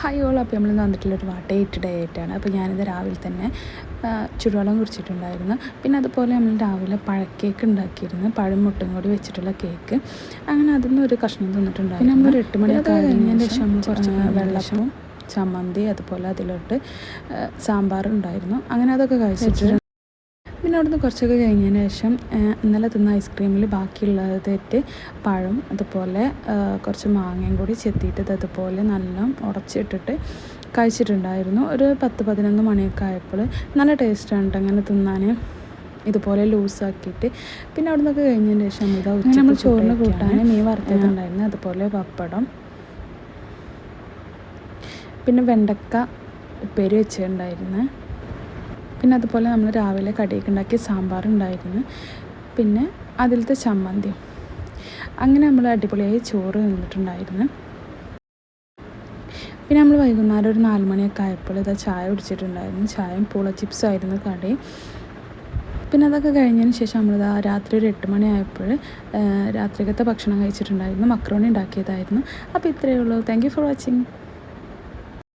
Hi all അപ്പോൾ നമ്മൾ വന്നിട്ടുള്ളൊരു date day ആയിട്ടാണ്. അപ്പോൾ ഞാനിത് രാവിലെ തന്നെ ചുടുവെള്ളം കുടിച്ചിട്ടുണ്ടായിരുന്നു. പിന്നെ അതുപോലെ നമ്മൾ രാവിലെ പഴക്കേക്ക് ഉണ്ടാക്കിയിരുന്നു. പഴം മുട്ടും കൂടി വെച്ചിട്ടുള്ള കേക്ക് അങ്ങനെ അതിൽ ഒരു കഷ്ണം തിന്നിട്ടുണ്ടായിരുന്നു. പിന്നെ നമ്മൾ ഒരു എട്ട് മണിയൊക്കെ കഴിഞ്ഞതിന് ശേഷം കുറച്ച് വെള്ളപ്പവും ചമ്മന്തി അതുപോലെ അതിലോട്ട് സാമ്പാറുണ്ടായിരുന്നു. അങ്ങനെ അതൊക്കെ കഴിച്ചിട്ട് പിന്നെ അവിടുന്ന് കുറച്ചൊക്കെ കഴിഞ്ഞതിന് ശേഷം ഇന്നലെ തിന്ന ഐസ്ക്രീമിൽ ബാക്കിയുള്ളതായിട്ട് പഴം അതുപോലെ കുറച്ച് മാങ്ങയും കൂടി ചെത്തിയിട്ട് അതുപോലെ നല്ല ഉടച്ചിട്ടിട്ട് കഴിച്ചിട്ടുണ്ടായിരുന്നു. ഒരു പത്ത് പതിനൊന്ന് മണിയൊക്കെ ആയപ്പോൾ നല്ല ടേസ്റ്റാണ് കേട്ടോ അങ്ങനെ തിന്നാൻ ഇതുപോലെ ലൂസാക്കിയിട്ട് പിന്നെ അവിടെ നിന്നൊക്കെ കഴിഞ്ഞതിന് ശേഷം ഇതാ ഉച്ച നമ്മൾ ചോറിന് കൂട്ടാൻ മീൻ വറുത്തതുണ്ടായിരുന്നു. അതുപോലെ പപ്പടം. പിന്നെ വെണ്ടക്ക ഉപ്പേരി വെച്ചിട്ടുണ്ടായിരുന്നു. പിന്നെ അതുപോലെ നമ്മൾ രാവിലെ കടിയൊക്കെ ഉണ്ടാക്കിയ സാമ്പാർ ഉണ്ടായിരുന്നു പിന്നെ അതിലത്തെ ചമ്മന്തി. അങ്ങനെ നമ്മൾ അടിപൊളിയായി ചോറ് നിന്നിട്ടുണ്ടായിരുന്നു പിന്നെ നമ്മൾ വൈകുന്നേരം ഒരു നാല് മണിയൊക്കെ ആയപ്പോൾ ഇതാ ചായ കുടിച്ചിട്ടുണ്ടായിരുന്നു. ചായയും പൂള ചിപ്സും ആയിരുന്നു കടി. പിന്നെ അതൊക്കെ കഴിഞ്ഞതിന് ശേഷം നമ്മളിതാ രാത്രി ഒരു എട്ട് മണിയായപ്പോൾ രാത്രിക്കത്തെ ഭക്ഷണം കഴിച്ചിട്ടുണ്ടായിരുന്നു. മക്രോണി ഉണ്ടാക്കിയതായിരുന്നു. അപ്പോൾ ഇത്രയേ ഉള്ളൂ. Thank for watching